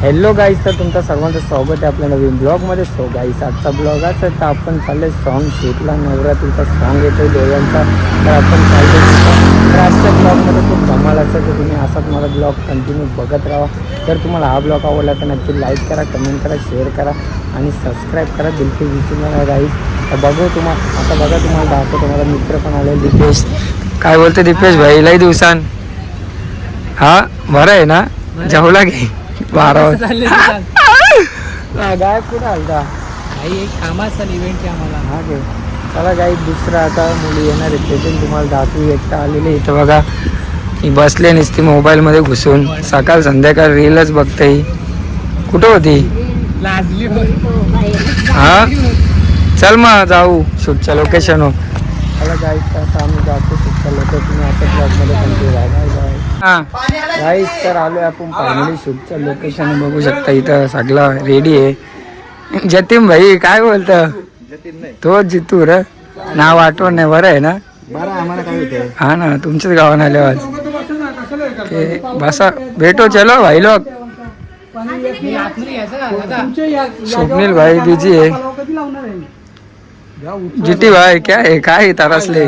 Hello गाईस तर तुमचं सर्वांचं स्वागत आहे आपल्या नवीन ब्लॉगमध्ये सो गाईस आजचा ब्लॉग असा आहे तर आपण चालले सॉन्ग शूटला नवरात्रीचा सॉन्ग येतो देवांचा तर आपण चाललो. तर आजच्या ब्लॉगमध्ये खूप धमाल असतं तर तुम्ही असाच मला ब्लॉग कंटिन्यू बघत राहा. जर तुम्हाला हा ब्लॉग आवडला तर नक्की लाईक करा कमेंट करा शेअर करा आणि सबस्क्राईब करा. बिलकुल विसरू नका गाईस तर बघू तुम्हाला आता बघा तुम्हाला दाखवतो तुम्हाला मित्र पण आले दीपेश. काय बोलते दीपेश भाई? लई दिवसान. हा बरं आहे ना? जेवला घे बारा वाजता. गायब कुठं आलता? काही एक कामाचा इव्हेंट आहे आम्हाला. हा चला दुसरा आता मुली येणार आहेत. तुम्हाला दाखवू एकटा आलेले. इथं बघा ही बसले नसती मोबाईलमध्ये घुसून. सकाळ संध्याकाळ रीलच बघते. ही कुठं होती? लाजली हा? चल मग जाऊ. शूटच्या लोकेशनवर चला गाईस आता आम्ही जातो शूटच्या लोकेशन असं ब्लॉगमध्ये कंटिन्यू राहणार. हां गाईस तर आलोय आपण फायनली शूटच्या लोकेशन बघू शकता इथं सगळं रेडी आहे. जतीन भाई काय बोलतं? तो जितू र. नाव आठवण नाही बरं आहे ना? बरं आम्हाला काय होते हा ना तुमच्याच गावान आले आज. बसा भेटो चलो भाई लोक. स्वप्नील भाई बिजी आहे. जिटी भाई काय आहे काय तारासले?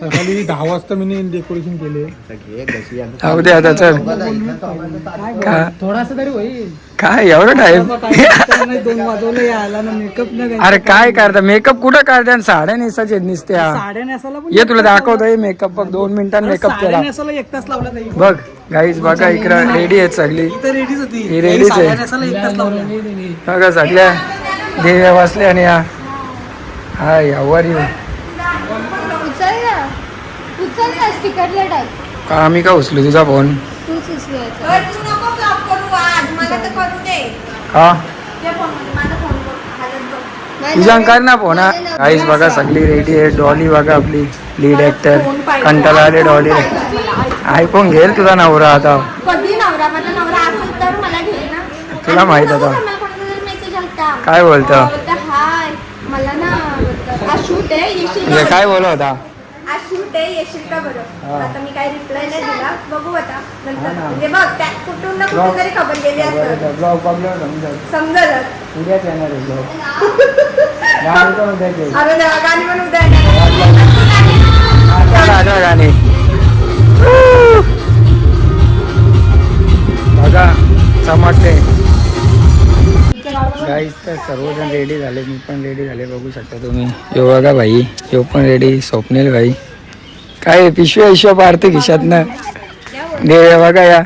सकाळी दहा वाजता मी डेकोरेशन केले. जाऊ दे आता चल. का? थोडासा तरी होईल. काय एवढं टाइम दोन वाजवले यायला ना मेकअप नाही अरे काय करता? मेकअप कुठं काढते? आणि साड्या नेसायचे नुसत्या साड्या नेसायला पण ये तुला दाखवतोय मेकअप बघ दोन मिनिटात मेकअप केला. एक तास लावला बघ गाईज बघा इकडं रेडी आहेत सगळी. रेडीच होती. ही रेडीच आहे. बघा सगळ्या देव्या बसल्या आणि या. How are you. उचल ना उचल ना स्टिकरला टाक का आम्ही का उचलू तुझा फोन तूच उचलायचा तू नको ब्लॉक करू आज मला तर करू दे. का? त्या फोनमध्ये माझा फोन हालत बघ. तुझ्या कर ना फोन गाईज बघा सगळी रेडी आहे. डॉली बघा आपली लीड ऍक्टर कंटाळा आले डॉली ऐकून घेईल तुझा नवरा आता. कधी नवरा? माझा नवरा असेल तर मला घे ना. तुला आणि माहीत आता. का मला कोणाचा तरी मेसेज आलता. काय बोलतं? बोलता हाय मला ना बोलतं, आज शूट आहे येशील का? म्हणजे बरं?" काय बोलत होता? आज शूट आहे येशील का बरं? आता मी काय रिप्लाय नाही दिला. बघू आता नंतर. म्हणजे बघ त्या कुठून ना कुठून तरी खबर गेली असत ब्लॉग बघलं समजत समजलच. उद्याच येणार आहे ब्लॉग गाणी पण उद्याच येईल. अरे देवा, गाणी पण उद्या येणार. गाणे बघा चमकते गाईस तर सर्वजण रेडी झाले. मी पण रेडी झाले. बघू शकता तुम्ही. यो बघा भाई. यो पण रेडी स्वप्नील भाई. काय पिशव्या पिशव्या पाडते खिशातनं. देव्या बघा या.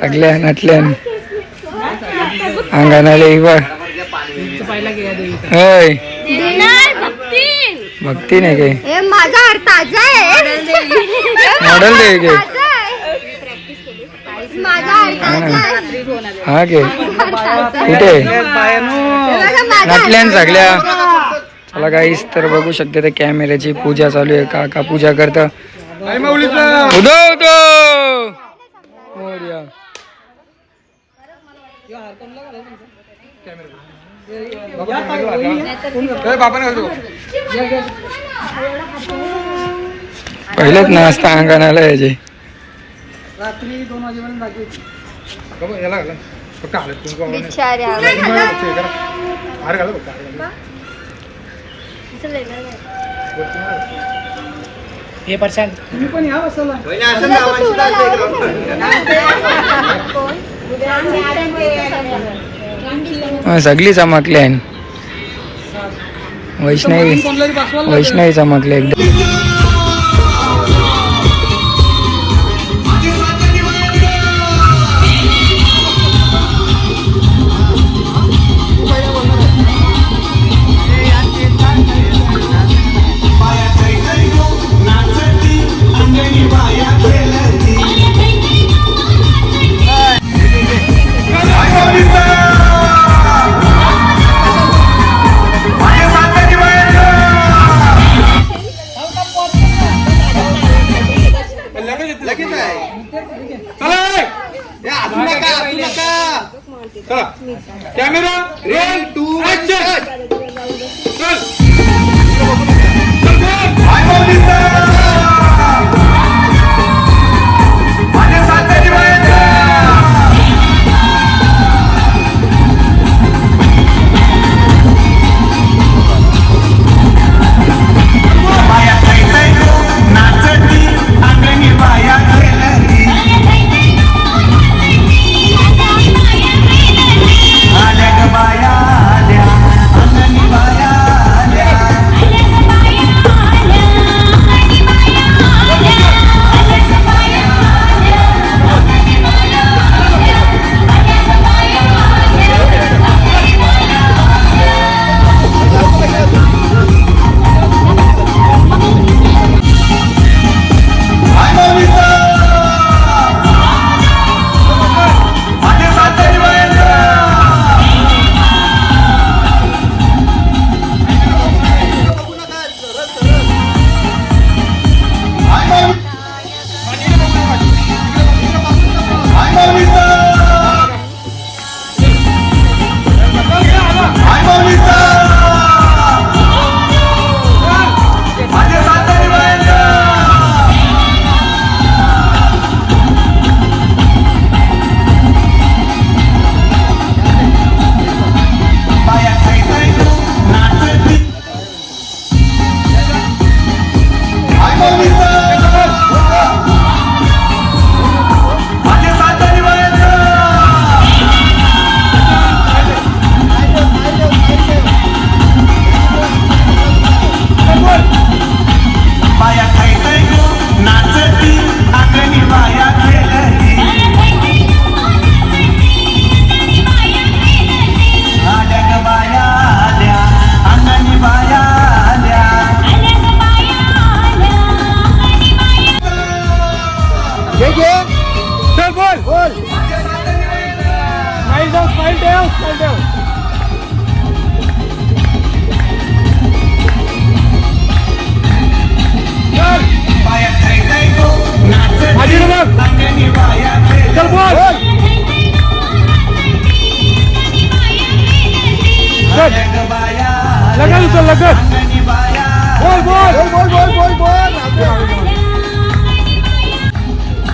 सगळ्या नटल्या अंगणाले देवी होय. भक्ती. नाही काय? माझा मॉडेल दे गे ताजा आहे माझा हार ताजा आहे हा गे कुठे? नटल्यान सगळ्या. चला गाईस तर बघू शकते ते कॅमेऱ्याची पूजा चालू आहे. काका पूजा करत. उदो उदो मोरया. पहिलेच नाश्ता अंगणाला यायचे रात्री दोन वाजेपर्यंत बाकी होती. बिचाऱ्या हे प्रशांत. तुम्ही पण या बसायला. हा, सगळी चमकली आहे. वैष्णवी बसवायला वैष्णवी चमकली एकदम.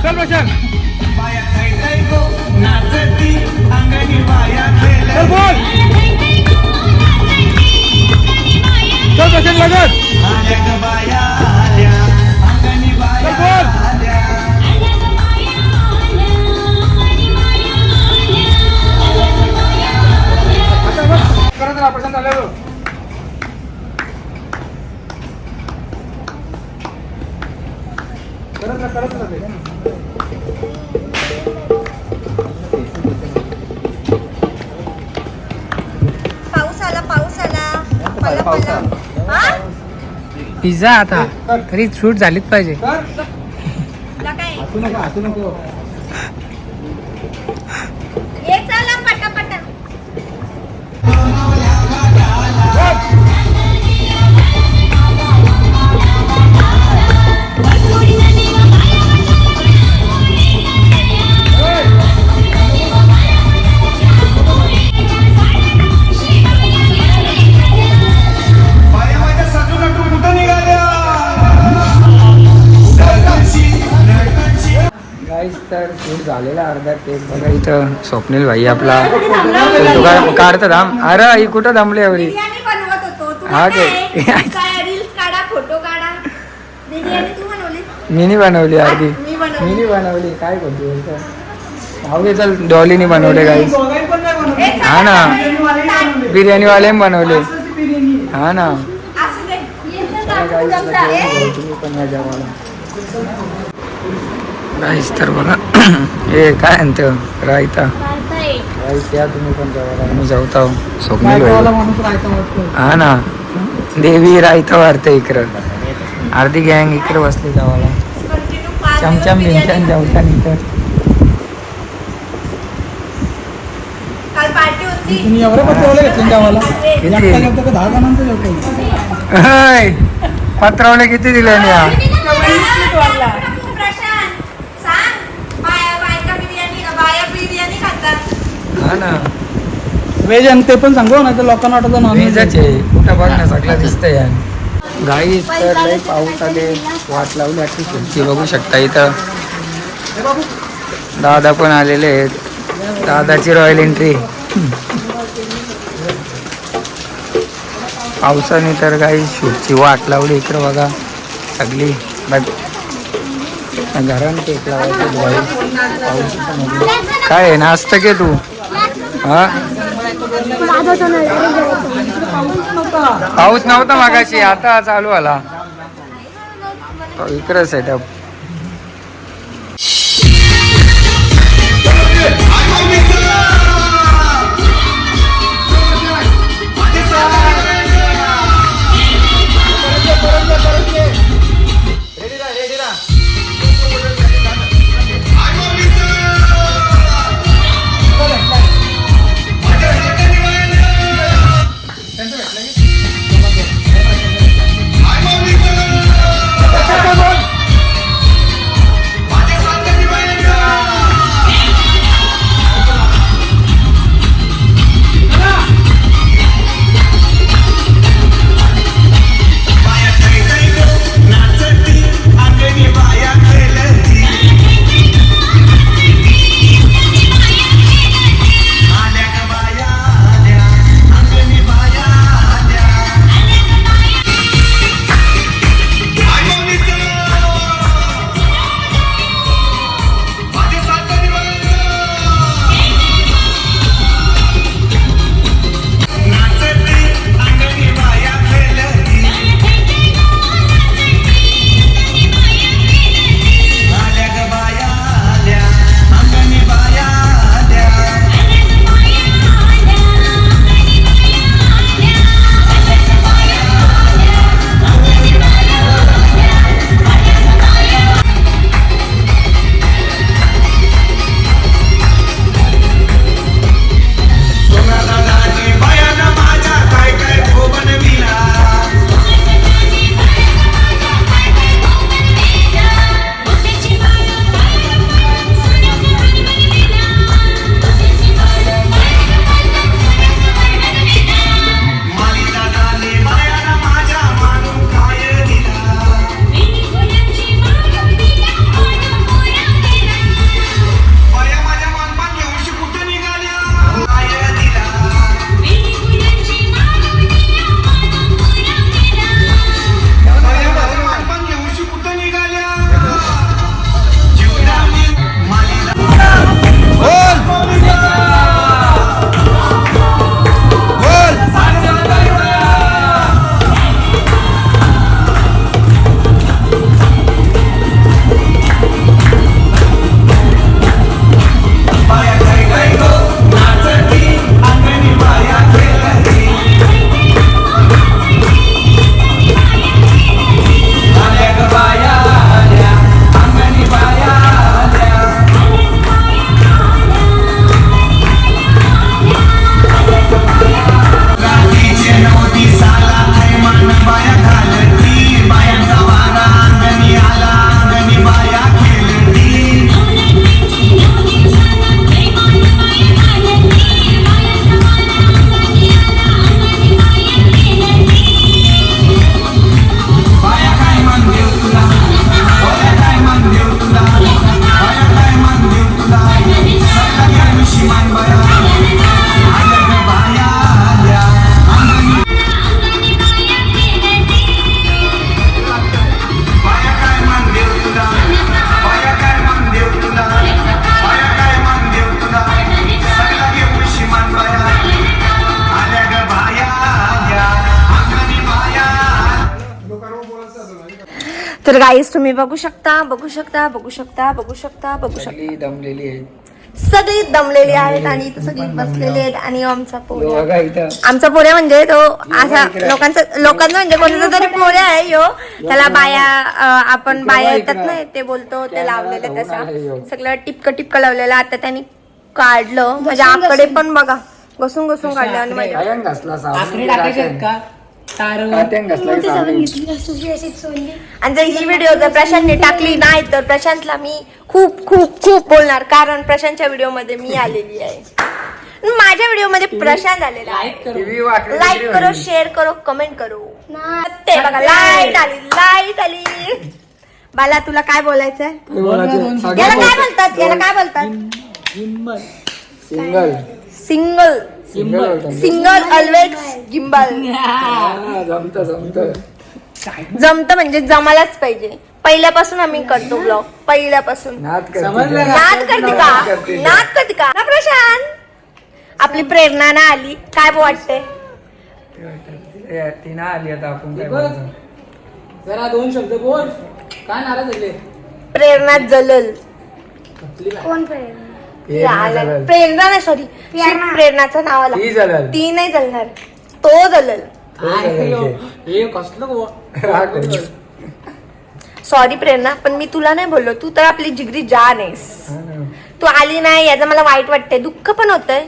चल बचन चल बोल. चल बचन लगन चल बोल. करत राहा प्रशांत आल्यावर. करत राहा करत राहा पिझ्झा आता. तरी शूट झालीच पाहिजे. झालेला अर्धा बघा इथं स्वप्नील भाई आपला. काढतो थांब. अरे ही कुठं थांबली एवढी हा काय तू बनवली? मिनी बनवली अर्धी मी बनवली. मिनी बनवली. काय करतो भाऊ चल डॉलीनी बनवले चला, हा ना. बिर्याणीवाले बनवले. हा ना. तुम्ही पण या जेवायला. गाईस तर बघा. हे काय म्हणतो? रायता. या तुम्ही पण जेवायला मी जेवतो स्वप्नील. हा ना. देवी रायता वारते इकडं. अर्धी गँग इकडे बसली पाच चमचम बिमचम. जेवता तुम्ही एवढे जेवले घेतले दहा जणांचं जेवतो अय, पत्रावले किती दिले या प्रशांत सांग बाया बायका बिर्याणी बाया बिर्याणी खातात हा ना. व्हेज आणि ते पण सांगू ना तर लोकांना वाटतं नॉन वेजच आहे. कुठं बघ ना सगळं दिसतंय यार. गाई तर लय पाऊस आले. वाट लावली आठवी खुर्ची बघू शकता इथं. दादा पण आलेले आहेत. दादाची रॉयल एंट्री पावसाने तर काही शूटची वाट लावली इकडं बघा. सगळी. बघ. घरान टेक लावायचं. पाऊस. काय आहे? नाचतं के तू. हा? पाऊस नव्हता मागाशी आता चालू आला. इकडे सेटअप तर गाईस तुम्ही बघू शकता बघू शकता बघू शकता बघू शकता बघू शकता. सगळी दमलेली आहे सगळी दमलेली आहेत आणि इथं सगळी बसलेली आहेत. आणि आमचा पोऱ्या बघा इथं. आमचा पोऱ्या म्हणजे तो असा लोकांचा लोकांचा म्हणजे कोणाचा तरी पोऱ्या आहे यो. त्याला बाया अं, आपण बाया येतात ना ते बोलतो ते लावलेले तसा. सगळं टिपक टिपक लावलेलं. आता त्यांनी काढलं. म्हणजे आकडे पण बघा. घसून घसून काढले आणि माझ्या कायन घासला आकडे टाकायचे आहेत का? आणि जर ही व्हिडिओ जर प्रशांतने टाकली नाही तर प्रशांतला मी खूप खूप खूप बोलणार. कारण प्रशांतच्या व्हिडिओमध्ये मी आलेली आहे. माझ्या व्हिडिओमध्ये प्रशांत आलेला आहे. लाईक करू. शेअर करो कमेंट करो. ते बघा लाइट आली लाइट आली. बाला तुला काय बोलायचंय? याला काय बोलतात. याला काय बोलतात? Single single single always gimbal जमतं जमतं. जमत म्हणजे जमायलाच पाहिजे. पहिल्यापासून आम्ही करतो ब्लॉग पहिल्यापासून. नाद करते. का? नाद करते का? नाद करते. नाद करते का? ना प्रशांत? आपली प्रेरणा ना आली. काय वाटते ती ना आली आता आपण काय बोलायचं? जरा दोन शब्द बोल. काय नाराज झाले? प्रेरणा जलल. हे नाही प्रेरणा नाही सॉरी प्रेरणाचं नाव आलं. ती झालं. ती नाही जलणार तो जलल. हे कसलं गो. सॉरी प्रेरणा पण मी तुला नाही बोललो. तू तर आपली जिगरी जान आहेस हा ना. तू आली नाही याचं मला वाईट वाटतंय. दुःख पण होतंय.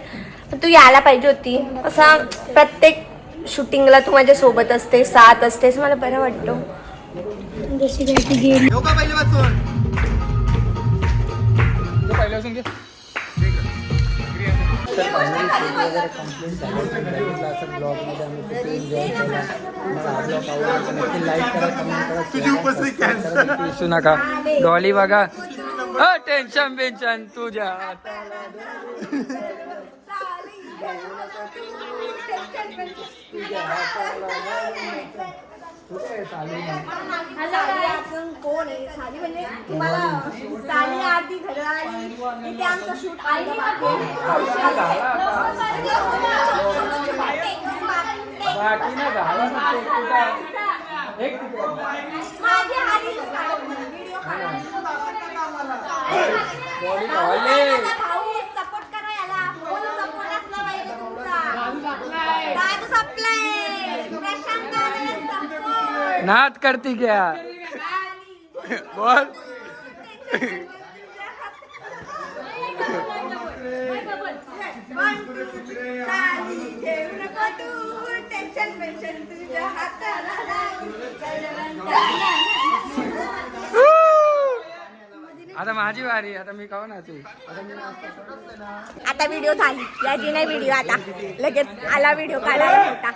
पण तू यायला पाहिजे होती. असा प्रत्येक शूटिंगला तू माझ्या सोबत असते साथ असतेस. मला बरं वाटतं. तर finally shoot वगैरे complete झालं. तर बघितलं असं vlog मध्ये आम्ही किती enjoy केला. तुम्हाला हा vlog आवडला तर नक्की like करा, comment करा, share करा, subscribe करा. विसरू नका डॉली बघा टेन्शन बेन्शन तुझ्या कोण आहे? साली म्हणजे तुम्हाला साली आरती घरं आली तिथे आमचं शूट बाकी ना झाला फक्त एक तुझा- एक तुझा. डॉली डॉली सपोर्ट करा याला फुल सपोर्ट असला पाहिजे तुमचा दादू सप्लाय प्रशांत दादाला support. नाद करती क्या? बोल. आता माझी वारी आता मी खाऊ ना तू. आता मी नाश्ता आता व्हिडिओ झाली. याची नाही व्हिडिओ आता. लगेच आला व्हिडिओ काढायला होता